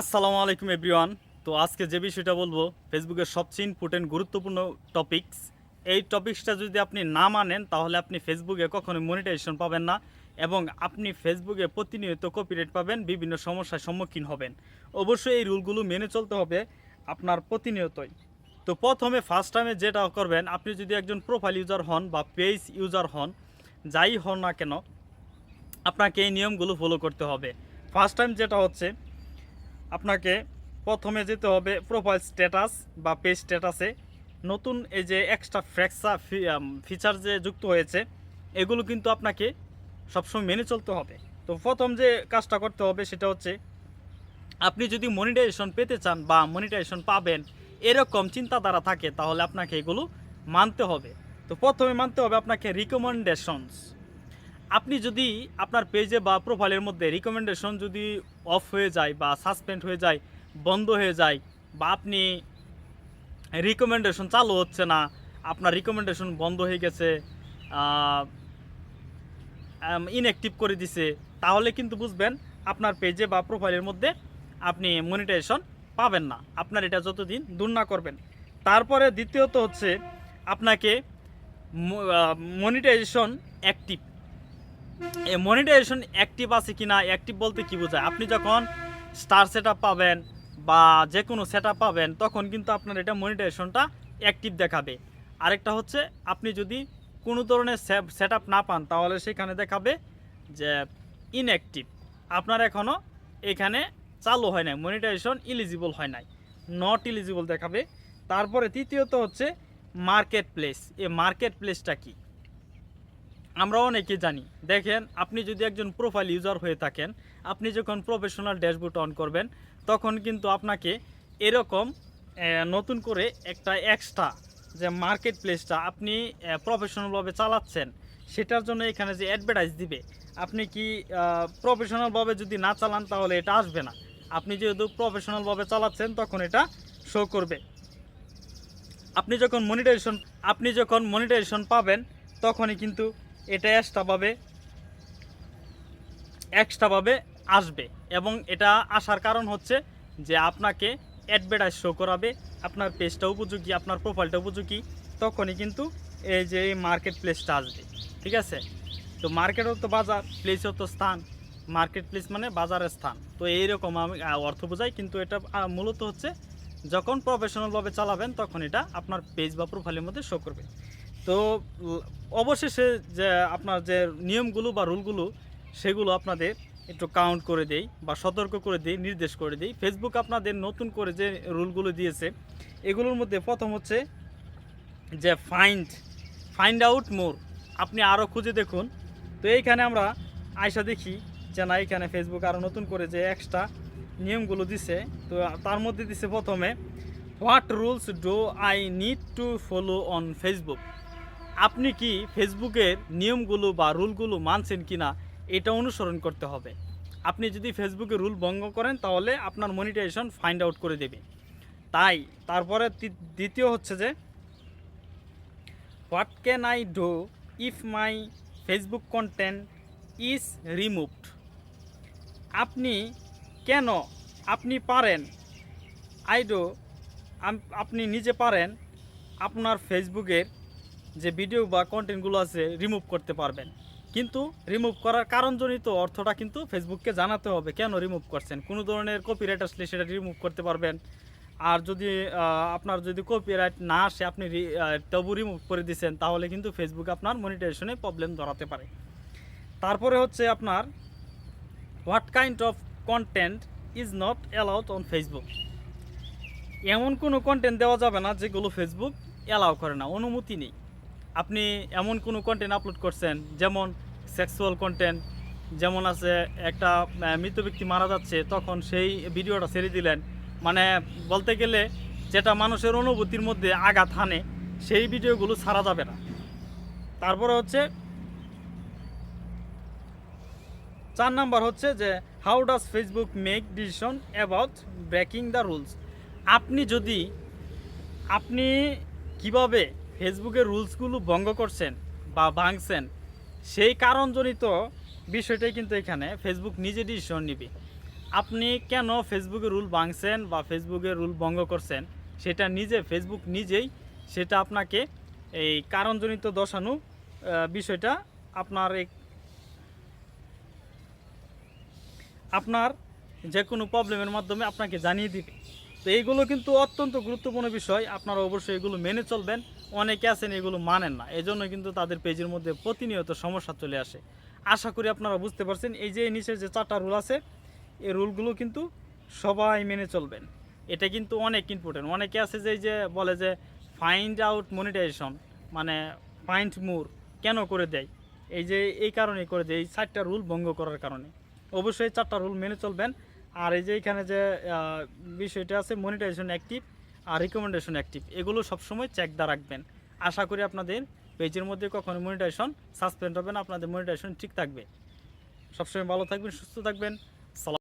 আসসালামু আলাইকুম এভরিওয়ান তো আজকে যে বিষয়টা বলব ফেসবুকের সবচেয়ে ইম্পর্টেন্ট গুরুত্বপূর্ণ টপিকস এই টপিকসটা যদি আপনি না মানেন, তাহলে আপনি ফেসবুকে কখনোই মনিটাইজেশন পাবেন না এবং আপনি ফেসবুকে প্রতিনিয়ত কপিরাইট পাবেন, বিভিন্ন সমস্যার সম্মুখীন হবেন। অবশ্যই এই রুলগুলো মেনে চলতে হবে আপনার প্রতিনিয়তই। তো প্রথমে ফার্স্ট টাইমে যেটা করবেন, আপনি যদি একজন প্রোফাইল ইউজার হন বা পেজ ইউজার হন, যাই হন না কেন, আপনাকে এই নিয়মগুলো ফলো করতে হবে। ফার্স্ট টাইম যেটা হচ্ছে আপনাকে প্রথমে যেতে হবে প্রোফাইল স্ট্যাটাস বা পেজ স্ট্যাটাসে নতুন এই যে এক্সট্রা ফ্র্যাক্সা ফিচার যে যুক্ত হয়েছে, এগুলো কিন্তু আপনাকে সবসময় মেনে চলতে হবে। তো প্রথম যে কাজটা করতে হবে সেটা হচ্ছে, আপনি যদি মনিটাইজেশন পেতে চান বা মনিটাইজেশন পাবেন, এরকম চিন্তাধারা থাকে, তাহলে আপনাকে এগুলো মানতে হবে। তো প্রথমে মানতে হবে আপনাকে রিকমেন্ডেশনস আপনি যদি আপনার পেজে বা প্রোফাইলের মধ্যে রিকমেন্ডেশন যদি অফ হয়ে যায় বা সাসপেন্ড হয়ে যায়, বন্ধ হয়ে যায় বা আপনি রিকমেন্ডেশন চালু হচ্ছে না, আপনার রিকমেন্ডেশন বন্ধ হয়ে গেছে ইনঅ্যাক্টিভ করে দিছে, তাহলে কিন্তু বুঝবেন আপনার পেজে বা প্রোফাইলের মধ্যে আপনি মনিটাইজেশন পাবেন না। আপনার এটা যতদিন দূর না করবেন। তারপরে দ্বিতীয়ত হচ্ছে আপনাকে মনিটাইজেশন অ্যাক্টিভ মনিটাইজেশন অ্যাক্টিভ আছে কিনা অ্যাক্টিভ বলতে কি বোঝায়? আপনি যখন স্টার সেট পাবেন বা যে কোনো সেট পাবেন, তখন কিন্তু আপনার এটা মনিটাইজেশনটা অ্যাক্টিভ দেখাবে। আরেকটা হচ্ছে, আপনি যদি কোনো ধরনের সেট না পান, তাহলে সেখানে দেখাবে যে ইনঅ্যাক্টিভ আপনার এখনও এখানে চালু হয় নাই মনিটাইজেশন ইলিজিবল হয় নাই নট ইলিজিবল দেখাবে। তারপরে তৃতীয়ত হচ্ছে মার্কেট প্লেস এই মার্কেট প্লেসটা কী? আমরা অনেকে জানি। দেখেন, আপনি যদি একজন প্রোফাইল ইউজার হয়ে থাকেন, আপনি যখন প্রফেশনাল ড্যাশবোর্ড অন করবেন, তখন কিন্তু আপনাকে এরকম নতুন করে একটা এক্সট্রা যে মার্কেট প্লেসটা আপনি প্রফেশনালভাবে চালাচ্ছেন, সেটার জন্য এখানে যে অ্যাডভার্টাইজ দিবে, আপনি কি প্রফেশনালভাবে যদি না চালান তাহলে এটা আসবে না। আপনি যেহেতু প্রফেশনালভাবে চালাচ্ছেন, তখন এটা শো করবে। আপনি যখন মনিটাইজেশন আপনি যখন মনিটাইজেশন পাবেন, তখনই কিন্তু এটা এক্সট্রাভাবে এক্সট্রাভাবে আসবে। এবং এটা আসার কারণ হচ্ছে যে আপনাকে অ্যাডভার্টাইজ শো করাবে, আপনার পেজটা উপযোগী, আপনার প্রোফাইলটা উপযোগী, তখনই কিন্তু এই যে মার্কেট প্লেসটা আসবে। ঠিক আছে? তো মার্কেটও তো বাজার প্লেসও তো স্থান। মার্কেট প্লেস মানে বাজারের স্থান। তো এইরকম আমি অর্থ বোঝাই, কিন্তু এটা মূলত হচ্ছে যখন প্রফেশনালভাবে চালাবেন, তখন এটা আপনার পেজ বা প্রোফাইলের মধ্যে শো করবে। তো অবশেষে যে আপনার যে নিয়মগুলো বা রুলগুলো, সেগুলো আপনাদের একটু কাউন্ট করে দেই বা সতর্ক করে দেই, নির্দেশ করে দেই। ফেসবুক আপনাদের নতুন করে যে রুলগুলো দিয়েছে, এগুলোর মধ্যে প্রথম হচ্ছে যে ফাইন্ড ফাইন্ড আউট মোর আপনি আরও খুঁজে দেখুন। তো এইখানে আমরা আয়সা দেখি যে না এখানে ফেসবুক আরও নতুন করে যে এক্সট্রা নিয়মগুলো দিছে। তো তার মধ্যে দিছে প্রথমে what rules do I need to follow on Facebook আপনি কি ফেসবুকের নিয়মগুলো বা রুলগুলো মানছেন কিনা এটা অনুসরণ করতে হবে। আপনি যদি ফেসবুকে রুল ভঙ্গ করেন তাহলে আপনার মনিটাইজেশন ফাইন্ড আউট করে দেবে। তাই তারপরে দ্বিতীয় হচ্ছে যে, what can I do if my Facebook content is removed? আপনি কেন আপনি পারেন? আই ডু আপনি নিজে পারেন আপনার ফেসবুকের যে ভিডিও বা কন্টেন্টগুলো আছে রিমুভ করতে পারবেন। কিন্তু রিমুভ করার কারণজনিত অর্থটা কিন্তু ফেসবুককে জানাতে হবে, কেন রিমুভ করছেন? কোনো ধরনের কপিরাইট আসলে সেটা রিমুভ করতে পারবেন। আর যদি আপনার যদি কপিরাইট না আসে, আপনি তবু রিমুভ করে দিচ্ছেন তাহলে কিন্তু ফেসবুক আপনার মনিটাইজেশনে প্রবলেম ধরাতে পারে। তারপরে হচ্ছে আপনার what kind of content is not allowed on Facebook এমন কোনো কন্টেন্ট দেওয়া যাবে না যেগুলো ফেসবুক অ্যালাউ করে না, অনুমতি নেই। আপনি এমন কোনো কন্টেন্ট আপলোড করছেন, যেমন সেক্সুয়াল কন্টেন্ট যেমন আছে একটা মৃত ব্যক্তি মারা যাচ্ছে, তখন সেই ভিডিওটা ছেড়ে দিলেন। মানে বলতে গেলে যেটা মানুষের অনুভূতির মধ্যে আঘাত হানে, সেই ভিডিওগুলো ছাড়া যাবে না। তারপরে হচ্ছে, চার নাম্বার হচ্ছে যে how does Facebook make decision about breaking the rules আপনি যদি, আপনি কীভাবে ফেসবুকের রুলসগুলো ভঙ্গ করছেন বা ভাঙছেন, সেই কারণজনিত বিষয়টাই কিন্তু এখানে ফেসবুক নিজে ডিসিশন নিবে। আপনি কেন ফেসবুকের রুল ভাঙছেন বা ফেসবুকের রুল ভঙ্গ করছেন, সেটা নিজে, ফেসবুক নিজেই, সেটা আপনাকে এই কারণজনিত দশানু বিষয়টা আপনার আপনার যে কোনো প্রবলেমের মাধ্যমে আপনাকে জানিয়ে দিবে। তো এইগুলো কিন্তু অত্যন্ত গুরুত্বপূর্ণ বিষয়। আপনারা অবশ্যই এগুলো মেনে চলবেন। অনেকে আছেন এগুলো মানেন না। এই জন্য কিন্তু তাদের পেজের মধ্যে প্রতিনিয়ত সমস্যা চলে আসে। আশা করি আপনারা বুঝতে পারছেন, এই যে নিচের যে চারটা রুল আছে, এই রুলগুলো কিন্তু সবাই মেনে চলবেন। এটা কিন্তু অনেক ইম্পর্টেন্ট অনেকে আছে যে এই যে বলে যে ফাইন্ড আউট মনিটাইজেশন মানে ফাইন্ড মোর কেন করে দেয়? এই যে এই কারণেই করে দেয়, এই চারটা রুল ভঙ্গ করার কারণে। অবশ্যই চারটা রুল মেনে চলবেন। আর এই যে এখানে যে বিষয়টা আছে মনিটাইজেশন অ্যাক্টিভ আর রিকমেন্ডেশন অ্যাক্টিভ এগুলো সবসময় চেক দা রাখবেন। আশা করি আপনাদের পেজের মধ্যে কখনো মনিটাইজেশন সাসপেন্ড হবে না, আপনাদের মনিটাইজেশন ঠিক থাকবে। সবসময় ভালো থাকবেন, সুস্থ থাকবেন।